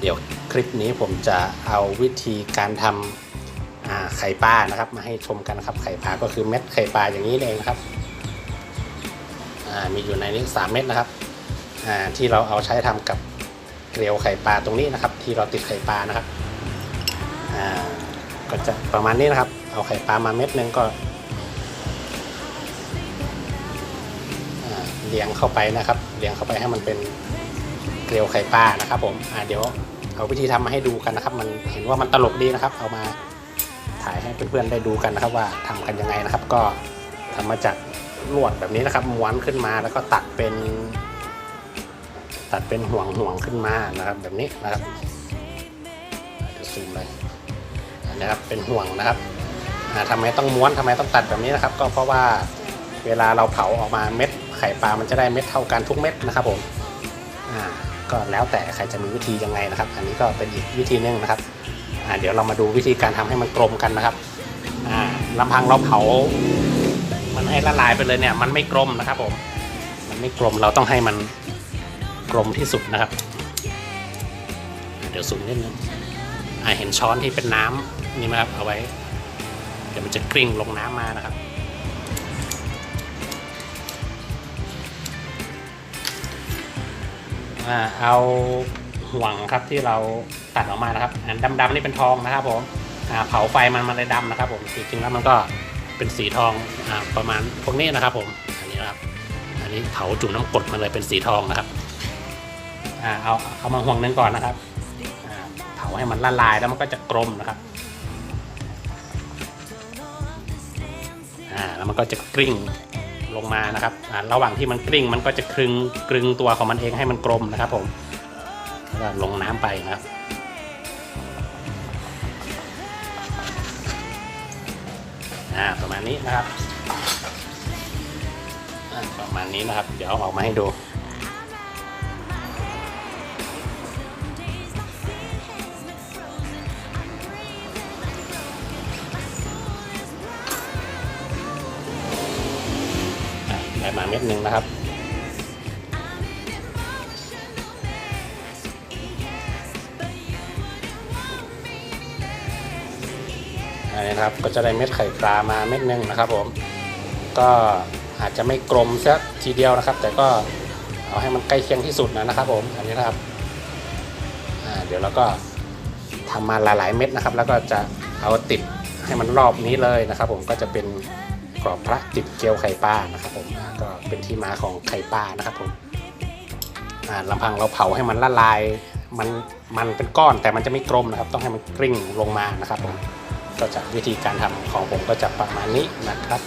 เดี๋ยวคลิปนี้ผมจะเอาวิธีการทำอ่าไข่ปลานะครับ มาให้ชมกันนะครับ ไข่ปลาก็คือเม็ดไข่ปลาอย่างนี้เองครับมีอยู่ในนี้สามเม็ดนะครับที่เราเอาใช้ทำกับเกลียวไข่ปลาตรงนี้นะครับ ที่เราติดไข่ปลานะครับก็จะประมาณนี้นะครับ เอาไข่ปลามาเม็ดหนึงก็เลี้ยงเข้าไปนะครับเลี้ยงเข้าไปให้มันเป็น เกลียวไข่ปลานะครับผมอ่าเดี๋ยวเอาวิธีทำมาให้ดูกันนะครับ มันเห็นว่ามันตลกดีนะครับ เอามาถ่ายให้เพื่อนๆได้ดูกันนะครับ ว่าทำกันยังไงนะครับ ก็ทำมาจากลวดแบบนี้นะครับม้วนขึ้นมาแล้วก็ตัดเป็น ตัดเป็นห่วงห่วงขึ้นมานะครับ แบบนี้นะครับอ่าเดี๋ยวซูมเลยนนี้ครับเป็นห่วงนะครับอ่าทำไมต้องม้วนทำไมต้องตัดแบบนี้นะครับ ก็เพราะว่าเวลาเราเผาออกมาเม็ดไข่ปลามันจะได้เม็ดเท่ากันทุกเม็ดนะครับผมอ่า ก็แล้วแต่ใครจะมีวิธียังไงนะครับ อันนี้ก็เป็นอีกวิธีหนึงนะครับเดี๋ยวเรามาดูวิธีการทำให้มันกลมกันนะครับอ่าพังเราเผา มันให้ละลายไปเลยเนี่ย มันไม่กลมนะครับผมมันไม่กลมเราต้องให้มันกลมที่สุดนะครับ เดี๋ยวซูมนิดนึงเห็นช้อนที่เป็นน้ำนี่ไหมครับเอาไว้ เดี๋ยวมันจะกลิ้งลงน้ำมานะครับ อ่าเอาห่วงครับที่เราตัดออกมานะครับอันดำๆนี่เป็นทองนะครับผมอ่าเผาไฟมันมันเลยดำนะครับ ผมจริงๆแล้วมันก็เป็นสีทองอ่าประมาณพวกนี้นะครับ ผมอันนี้นะครับ อันนี้เผาจุ่มน้ำกรดมาเลยเป็นสีทองนะครับอ่าเอาเอามาห่วงหนึงก่อนนะครับอ่าเผาให้มันละลายแล้วมันก็จะกลมนะครับอ่าแล้วมันก็จะกลิ้ง งมานะครับระหว่างที่มันกลิ้งมันก็จะคลึงกลึงตัวของมันเองให้มันกลมนะครับผมแล้วก็ลงน้ำไปนะครับอ่าประมาณนี้นะครับประมาณนี้นะครับ เดี๋ยวออกมาให้ดู มาเม็ดหนึ่งนะครับอันนี้นะครับก็จะได้เม็ดไข่ปลามาเม็ดหนึ่งนะครับผมก็อาจจะไม่กลมสักทีเดียวนะครับ แต่ก็เอาให้มันใกล้เคียงที่สุดนะนะครับ ผมอันนี้นะครับเดี๋ยวเราก็ทำมาหลายๆเม็ดนะครับ แล้วก็จะเอาติดให้มันรอบนี้เลยนะครับ ผมก็จะเป็น กรอบพระจิบเกลียวไข่ปลานะครับผมก็เป็นที่มาของไข่ปลานะครับผมลำพังเราเผาให้มันละลายมันมันเป็นก้อนแต่มันจะไม่กลมนะครับ ต้องให้มันกริ่งลงมานะครับผมก็จะวิธีการทำของผมก็จะประมาณนี้นะครับ